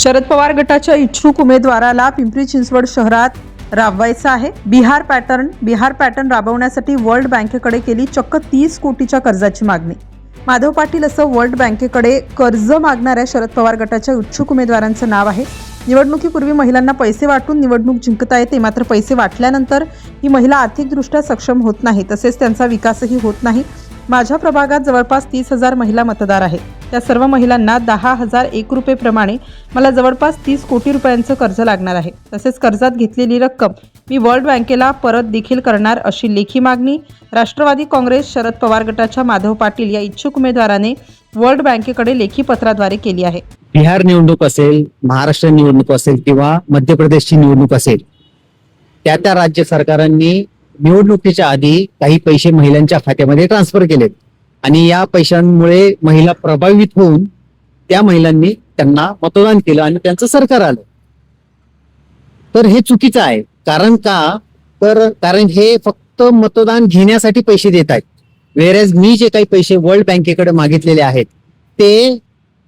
शरद पवार गटाच्या इच्छुक उमेदवाराला पिंपरी चिंचवड शहरात राबवायचं आहे. बिहार पॅटर्न बिहार पॅटर्न राबवण्यासाठी वर्ल्ड बँकेकडे केली चक्क तीस कोटीच्या कर्जाची मागणी. माधव पाटील असं वर्ल्ड बँकेकडे कर्ज मागणाऱ्या शरद पवार गटाच्या इच्छुक उमेदवारांचं नाव आहे. निवडणुकीपूर्वी महिलांना पैसे वाटून निवडणूक जिंकता येते मात्र पैसे वाटल्यानंतर ही महिला आर्थिकदृष्ट्या सक्षम होत नाही तसेच त्यांचा विकासही होत नाही. माझ्या प्रभागात जवळपास तीस हजार महिला मतदार आहेत. त्या सर्व महिलांना दहा हजार एक रुपयेप्रमाणे मला जवळपास तीस कोटी रुपयांचं कर्ज लागणार आहे. तसेच कर्जात घेतलेली रक्कम मी वर्ल्ड बँकेला परत देखील करणार अशी लेखी मागणी राष्ट्रवादी काँग्रेस शरद पवार गटाच्या माधव पाटील या इच्छुक उमेदवाराने वर्ल्ड बँकेकडे लेखी पत्राद्वारे केली आहे. बिहार निवडणूक असेल महाराष्ट्र निवडणूक असेल किंवा मध्य प्रदेशची निवडणूक असेल त्या त्या राज्य सरकारांनी निवडणुकीच्या आधी काही पैसे महिलांच्या खात्यामध्ये ट्रान्सफर केलेत. आणि या पैशांमुळे महिला प्रभावित होऊन त्या महिलांनी त्यांना मतदान केलं आणि त्यांचं सरकार आलं. तर हे चुकीचं आहे. कारण का? तर कारण हे फक्त मतदान घेण्यासाठी पैसे देत आहेत. वेरेज मी जे काही पैसे वर्ल्ड बँकेकडे मागितलेले आहेत ते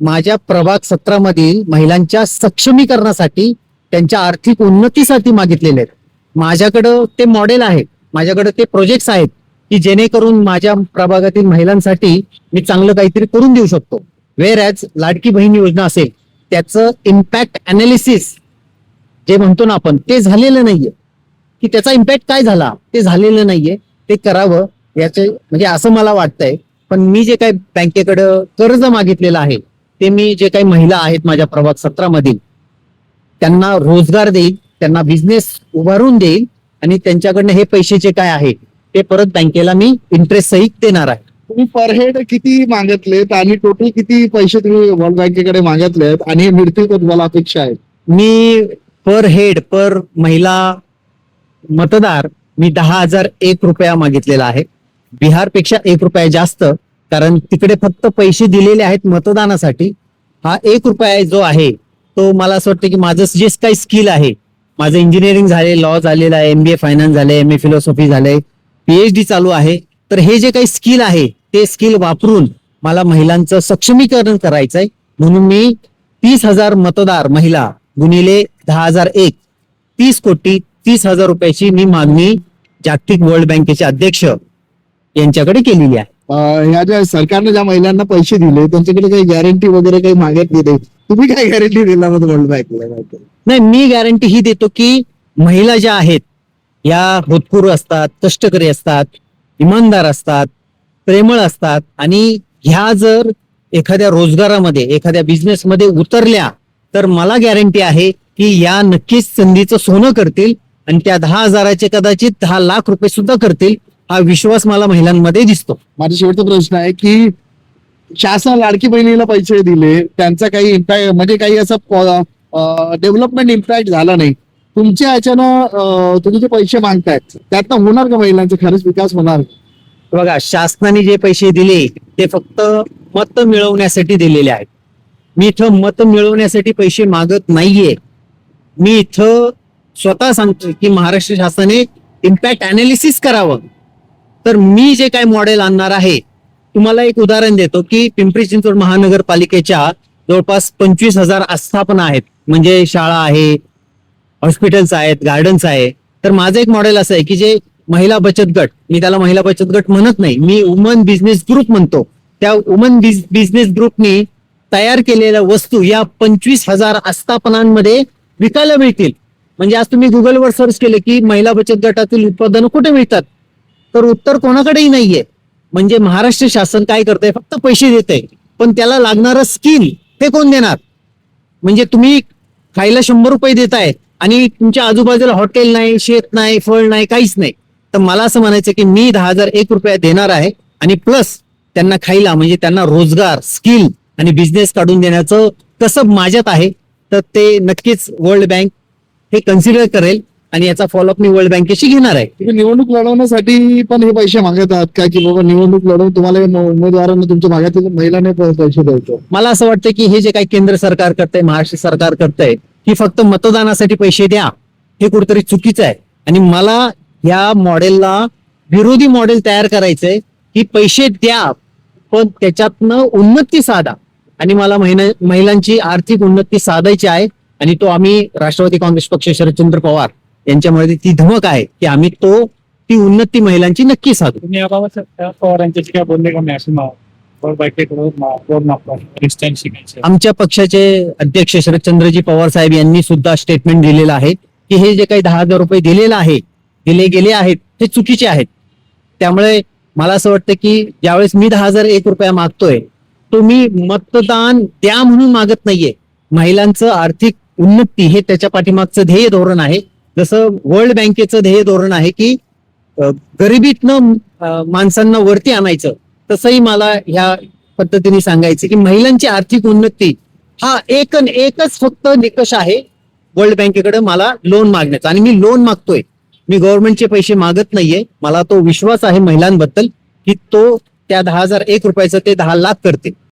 माझ्या प्रभाग सत्रामधील महिलांच्या सक्षमीकरणासाठी त्यांच्या आर्थिक उन्नतीसाठी मागितलेले आहेत. माझ्याकडं ते मॉडेल आहे माझ्याकडे ते प्रोजेक्ट्स आहेत. की जेणेकरून माझ्या प्रभागातील महिलांसाठी मी चांगलं काहीतरी करून देऊ शकतो. वेर ॲज लाडकी बहीण योजना असेल त्याचं इम्पॅक्ट अनालिसिस जे म्हणतो ना आपण ते झालेलं नाहीये. की त्याचा इम्पॅक्ट काय झाला? ते झालेलं नाहीये. ते करावं याचे म्हणजे असं मला वाटतंय. पण मी जे काही बँकेकडं कर्ज मागितलेलं आहे ते मी जे काही महिला आहेत माझ्या प्रभाग सत्रामधील त्यांना रोजगार देईल त्यांना बिझनेस उभारून देईल आणि त्यांच्याकडनं हे पैसे जे काय आहे ते परत बँकेला मी इंटरेस्ट सहित देणार आहे. तुम्ही पर हेड किती मागितलेत आणि टोटल किती पैसे तुम्ही वर्ल्ड बँकेकडे मागितलेत आणि हे मिळतील का तुम्हाला अपेक्षा आहे? मी पर हेड पर महिला मतदार मी दहा हजार एक रुपया मागितलेला आहे. बिहारपेक्षा एक रुपया जास्त कारण तिकडे फक्त पैसे दिलेले आहेत मतदानासाठी. हा एक रुपया जो आहे तो मला असं वाटतं की माझं जे काही स्किल आहे माझं इंजिनिअरिंग झाले लॉ झालेलं आहे एमबीए फायनान्स झाले एम ए फिलॉसॉफी झाले पीएचडी चालू आहे. तर हे जे काही स्किल आहे ते स्किल वापरून मला महिलांचं सक्षमीकरण करायचं आहे म्हणून मी तीस हजार मतदार महिला गुणिले दहा हजार एक तीस कोटी तीस हजार रुपयाची मी मागणी जागतिक वर्ल्ड बँकेचे अध्यक्ष यांच्याकडे केलेली आहे. ह्या ज्या सरकारने ज्या महिलांना पैसे दिले त्यांच्याकडे काही गॅरंटी वगैरे काही मागितली नाही. तुम्ही काय गॅरंटी दिला वर्ल्ड बँकेला नाही मी गॅरंटी ही देतो की महिला ज्या आहेत या होतकरू असतात कष्टकरी असतात इमानदार असतात प्रेमळ असतात आणि ह्या जर एखाद्या रोजगारामध्ये एखाद्या बिझनेसमध्ये उतरल्या तर मला गॅरंटी आहे की या नक्कीच संधीचं सोनं करतील आणि त्या दहा हजाराचे कदाचित दहा लाख रुपये सुद्धा करतील हा विश्वास मला महिलांमध्ये दिसतो. माझा शेवटचा प्रश्न आहे की शासन लाडकी बहिणीला पैसे दिले त्यांचा काही इम्पॅक्ट म्हणजे काही असं डेव्हलपमेंट इम्पॅक्ट झाला नाही. तुमच्या याच्यानं तुम्ही जे पैसे मागतायत त्यातनं होणार का महिलांचा? खरंच विकास होणार. बघा शासनाने जे पैसे दिले ते फक्त मत मिळवण्यासाठी दिलेले आहेत. मी इथं मत मिळवण्यासाठी पैसे मागत नाहीये. मी इथं स्वतः सांगतो की महाराष्ट्र शासनाने इम्पॅक्ट अनालिसिस करावं. तर मी जे काय मॉडेल आणणार आहे तुम्हाला एक उदाहरण देतो की पिंपरी चिंचवड महानगरपालिकेच्या जवळपास पंचवीस हजार आस्थापना आहेत. म्हणजे शाळा आहे हॉस्पिटल्स आहेत गार्डन्स आहे. तर माझं एक मॉडेल असं आहे की जे महिला बचत गट मी त्याला महिला बचत गट म्हणत नाही मी वुमन बिझनेस ग्रुप म्हणतो. त्या वुमन बिझनेस ग्रुपनी तयार केलेल्या वस्तू या पंचवीस हजार आस्थापनांमध्ये विकायला मिळतील. म्हणजे आज तुम्ही गुगलवर सर्च केले की महिला बचत गटातील उत्पादनं कुठे मिळतात? तर उत्तर कोणाकडेही नाहीये. म्हणजे महाराष्ट्र शासन काय करतंय? फक्त पैसे देतंय. पण त्याला लागणारं स्किल ते कोण देणार? म्हणजे तुम्ही खायला शंभर रुपये देताय आणि तुमच्या आजूबाजूला हॉटेल नाही शेत नाही फळ नाही काहीच नाही. तर मला असं म्हणायचं की मी दहा हजार एक रुपया देणार आहे आणि प्लस त्यांना खायला म्हणजे त्यांना रोजगार स्किल आणि बिझनेस काढून देण्याचं कसं माझ्यात आहे तर ते नक्कीच वर्ल्ड बँक हे कन्सिडर करेल आणि याचा फॉलोअप मी वर्ल्ड बँकेशी घेणार आहे. निवडणूक लढवण्यासाठी पण हे पैसे मागत आहात का? की बाबा निवडणूक लढवून तुम्हाला उमेदवारांना तुमच्या भागातील महिलांनी पैसे द्यायचे मला असं वाटतं की हे जे काही केंद्र सरकार करतंय महाराष्ट्र सरकार करतंय की फक्त मतदानासाठी पैसे द्या हे कुठेतरी चुकीचं आहे. आणि मला या मॉडेलला विरोधी मॉडेल तयार करायचंय की पैसे द्या पण त्याच्यातनं उन्नती साधा. आणि मला महिना महिलांची आर्थिक उन्नती साधायची आहे आणि तो आम्ही राष्ट्रवादी काँग्रेस पक्ष शरदचंद्र पवार यांच्यामध्ये ती धमक आहे की आम्ही तो ती उन्नती महिलांची नक्की साधू. तुम्ही पवारांच्याशी काय बोलले का मॅसेज आमच्या पक्षाचे अध्यक्ष शरदचंद्रजी पवार साहेब यांनी सुद्धा स्टेटमेंट दिलेलं आहे की हे जे काही दहा हजार रुपये दिलेलं आहे दिले गेले आहेत ते चुकीचे आहेत. त्यामुळे मला असं वाटतं की ज्यावेळेस मी दहा हजार एक रुपया मागतोय तो मी मतदान द्या म्हणून मागत नाहीये. महिलांचं आर्थिक उन्नती हे त्याच्या पाठीमागचं ध्येय धोरण आहे. जसं वर्ल्ड बँकेचं ध्येय धोरण आहे की गरिबीतनं माणसांना वरती आणायचं. तसंही मला ह्या पद्धतीने सांगायचं की महिलांची आर्थिक उन्नती हा एक एकच फक्त निकष आहे. वर्ल्ड बँकेकडे मला लोन मागण्याचा. आणि मी लोन मागतोय. मी गव्हर्नमेंटचे पैसे मागत नाहीये. मला तो विश्वास आहे महिलांबद्दल की तो त्या दहा हजार एक रुपयाचं ते दहा लाख करते